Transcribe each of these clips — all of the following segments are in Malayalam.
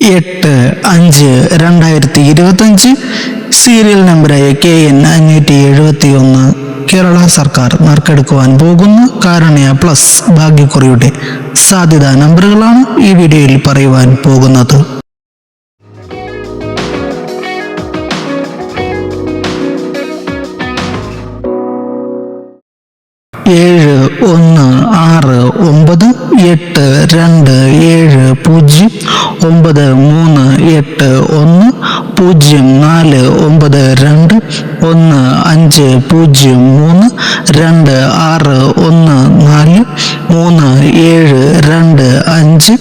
എട്ട് അഞ്ച് രണ്ടായിരത്തി ഇരുപത്തഞ്ച്. സീരിയൽ നമ്പറായ കെ എൻ അഞ്ഞൂറ്റി എഴുപത്തി ഒന്ന് കേരള സർക്കാർ നറുക്കെടുക്കുവാൻ പോകുന്ന കാരുണ്യ പ്ലസ് ഭാഗ്യക്കുറിയുടെ സാധ്യതാ നമ്പറുകളാണ് ഈ വീഡിയോയിൽ പറയുവാൻ പോകുന്നത്. ഒന്ന് ആറ് ഒമ്പത് എട്ട് രണ്ട് ഏഴ് പൂജ്യം ഒമ്പത് മൂന്ന് എട്ട് ഒന്ന് പൂജ്യം നാല് ഒമ്പത് രണ്ട് ഒന്ന് അഞ്ച് പൂജ്യം മൂന്ന് രണ്ട് ആറ് ഒന്ന് നാല് മൂന്ന് ഏഴ് രണ്ട് അഞ്ച്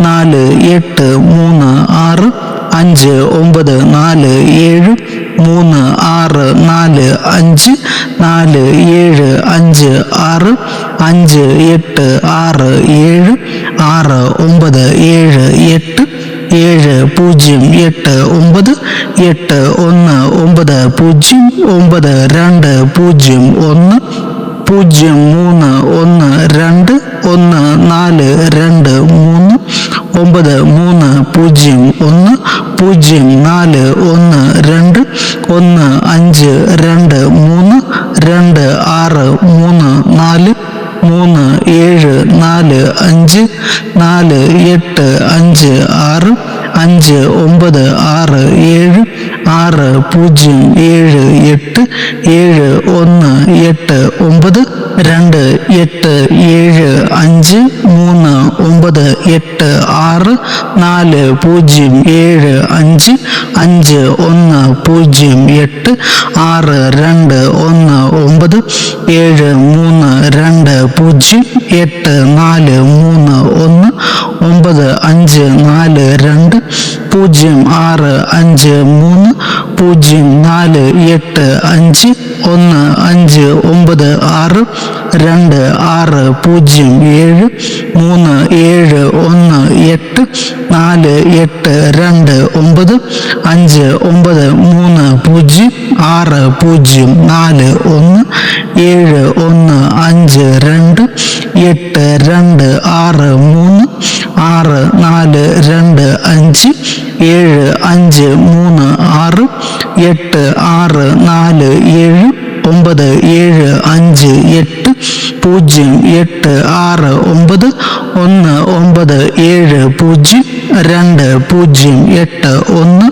നാല് എട്ട് മൂന്ന് ആറ് അഞ്ച് ഒമ്പത് നാല് ഏഴ് മൂന്ന് ആറ് നാല് അഞ്ച് നാല് ഏഴ് അഞ്ച് ആറ് അഞ്ച് എട്ട് ആറ് ഏഴ് ആറ് ഒമ്പത് ഏഴ് എട്ട് ഏഴ് പൂജ്യം എട്ട് ഒമ്പത് എട്ട് ഒന്ന് ഒമ്പത് പൂജ്യം ഒമ്പത് രണ്ട് പൂജ്യം ഒന്ന് പൂജ്യം മൂന്ന് ഒന്ന് രണ്ട് ഒന്ന് നാല് രണ്ട് മൂന്ന് ഒമ്പത് മൂന്ന് പൂജ്യം ഒന്ന് പൂജ്യം നാല് ഒന്ന് രണ്ട് ഒന്ന് അഞ്ച് രണ്ട് മൂന്ന് രണ്ട് ആറ് മൂന്ന് നാല് മൂന്ന് ഏഴ് നാല് അഞ്ച് നാല് എട്ട് അഞ്ച് ആറ് അഞ്ച് ഒമ്പത് ആറ് ഏഴ് ആറ് പൂജ്യം ഏഴ് എട്ട് ഏഴ് ഒന്ന് എട്ട് ഒമ്പത് രണ്ട് എട്ട് ഏഴ് അഞ്ച് മൂന്ന് ഒമ്പത് എട്ട് ആറ് നാല് പൂജ്യം ഏഴ് അഞ്ച് അഞ്ച് ഒന്ന് പൂജ്യം എട്ട് ആറ് രണ്ട് ഒന്ന് ഒമ്പത് ഏഴ് മൂന്ന് രണ്ട് പൂജ്യം എട്ട് നാല് മൂന്ന് ഒന്ന് ഒമ്പത് അഞ്ച് നാല് രണ്ട് പൂജ്യം ആറ് അഞ്ച് മൂന്ന് പൂജ്യം നാല് എട്ട് അഞ്ച് ഒന്ന് അഞ്ച് ഒമ്പത് ആറ് രണ്ട് ആറ് പൂജ്യം ഏഴ് മൂന്ന് ഏഴ് ഒന്ന് എട്ട് നാല് എട്ട് രണ്ട് ഒമ്പത് അഞ്ച് ഒമ്പത് മൂന്ന് പൂജ്യം ആറ് പൂജ്യം നാല് ഒന്ന് ഏഴ് ഒന്ന് അഞ്ച് രണ്ട് എട്ട് രണ്ട് ആറ് മൂന്ന് ആറ് നാല് രണ്ട് അഞ്ച് ഏഴ് അഞ്ച് മൂന്ന് ആറ് എട്ട് ആറ് നാല് ഏഴ് ഒമ്പത് ഏഴ് അഞ്ച് എട്ട് പൂജ്യം എട്ട് ആറ് ഒമ്പത് ഒന്ന് ഒമ്പത് ഏഴ് പൂജ്യം രണ്ട് പൂജ്യം എട്ട് ഒന്ന്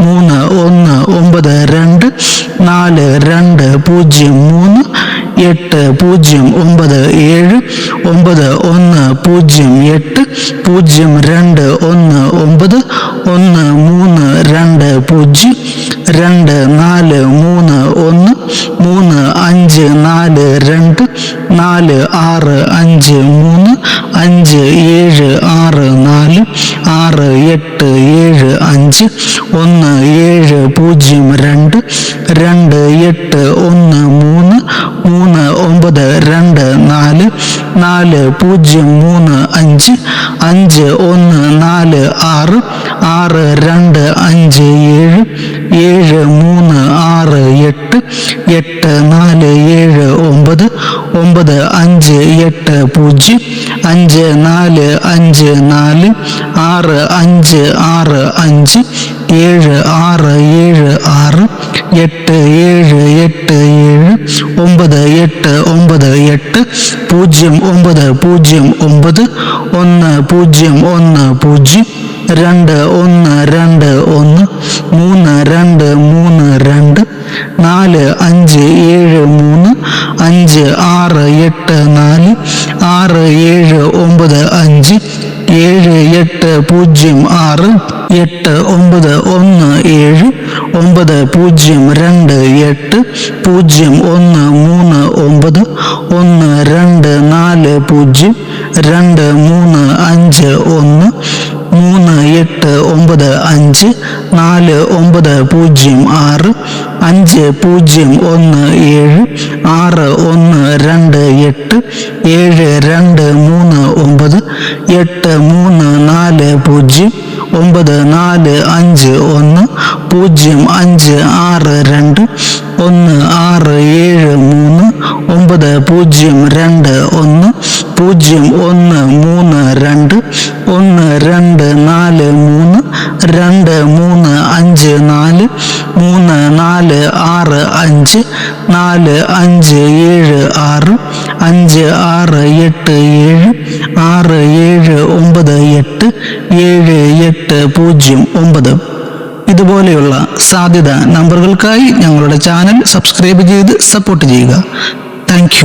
മൂന്ന് ഒന്ന് ഒമ്പത് രണ്ട് നാല് രണ്ട് പൂജ്യം മൂന്ന് എട്ട് പൂജ്യം ഒമ്പത് ഏഴ് ഒമ്പത് ഒന്ന് പൂജ്യം എട്ട് പൂജ്യം രണ്ട് ഒന്ന് ഒമ്പത് ഒന്ന് മൂന്ന് രണ്ട് പൂജ്യം രണ്ട് നാല് മൂന്ന് ഒന്ന് മൂന്ന് അഞ്ച് നാല് രണ്ട് നാല് ആറ് അഞ്ച് മൂന്ന് അഞ്ച് ഏഴ് ആറ് നാല് ആറ് എട്ട് ഏഴ് അഞ്ച് ഒന്ന് ഏഴ് പൂജ്യം രണ്ട് രണ്ട് എട്ട് ഒന്ന് മൂന്ന് മൂന്ന് ഒമ്പത് രണ്ട് നാല് നാല് പൂജ്യം മൂന്ന് അഞ്ച് അഞ്ച് ഒന്ന് നാല് ആറ് ആറ് രണ്ട് അഞ്ച് ഏഴ് ഏഴ് മൂന്ന് ആറ് എട്ട് എട്ട് നാല് ഏഴ് ഒമ്പത് ഒമ്പത് അഞ്ച് എട്ട് പൂജ്യം അഞ്ച് നാല് അഞ്ച് നാല് ആറ് അഞ്ച് ആറ് അഞ്ച് ഏഴ് ആറ് ഏഴ് ആറ് എട്ട് ഏഴ് എട്ട് ഏഴ് ഒമ്പത് എട്ട് ഒമ്പത് എട്ട് പൂജ്യം ഒമ്പത് പൂജ്യം ഒമ്പത് ഒന്ന് പൂജ്യം ഒന്ന് പൂജ്യം രണ്ട് ഒന്ന് രണ്ട് ഒന്ന് മൂന്ന് രണ്ട് മൂന്ന് രണ്ട് നാല് അഞ്ച് ഏഴ് മൂന്ന് അഞ്ച് ആറ് എട്ട് നാല് ആറ് ഏഴ് ഒമ്പത് അഞ്ച് ഏഴ് എട്ട് പൂജ്യം ആറ് എട്ട് ഒമ്പത് ഒന്ന് ഏഴ് ഒമ്പത് പൂജ്യം രണ്ട് എട്ട് പൂജ്യം ഒന്ന് മൂന്ന് ഒമ്പത് ഒന്ന് രണ്ട് നാല് പൂജ്യം രണ്ട് മൂന്ന് അഞ്ച് ഒന്ന് മൂന്ന് എട്ട് ഒമ്പത് അഞ്ച് നാല് ഒമ്പത് പൂജ്യം ആറ് അഞ്ച് പൂജ്യം ഒന്ന് ഏഴ് ആറ് ഒന്ന് രണ്ട് എട്ട് ഏഴ് രണ്ട് മൂന്ന് ഒമ്പത് എട്ട് മൂന്ന് നാല് പൂജ്യം ഒമ്പത് നാല് അഞ്ച് ഒന്ന് പൂജ്യം അഞ്ച് ആറ് രണ്ട് ഒന്ന് ആറ് ഏഴ് മൂന്ന് ഒമ്പത് പൂജ്യം രണ്ട് ഒന്ന് പൂജ്യം ഒന്ന് മൂന്ന് രണ്ട് ഒന്ന് രണ്ട് നാല് മൂന്ന് രണ്ട് മൂന്ന് അഞ്ച് നാല് മൂന്ന് നാല് ആറ് അഞ്ച് നാല് അഞ്ച് ഏഴ് ആറ് അഞ്ച് ആറ് എട്ട് ഏഴ് ആറ് ഏഴ് ഒമ്പത് എട്ട് ഏഴ് എട്ട് പൂജ്യം ഒമ്പത്. ഇതുപോലെയുള്ള സാധ്യത നമ്പറുകൾക്കായി ഞങ്ങളുടെ ചാനൽ സബ്സ്ക്രൈബ് ചെയ്ത് സപ്പോർട്ട് ചെയ്യുക. താങ്ക്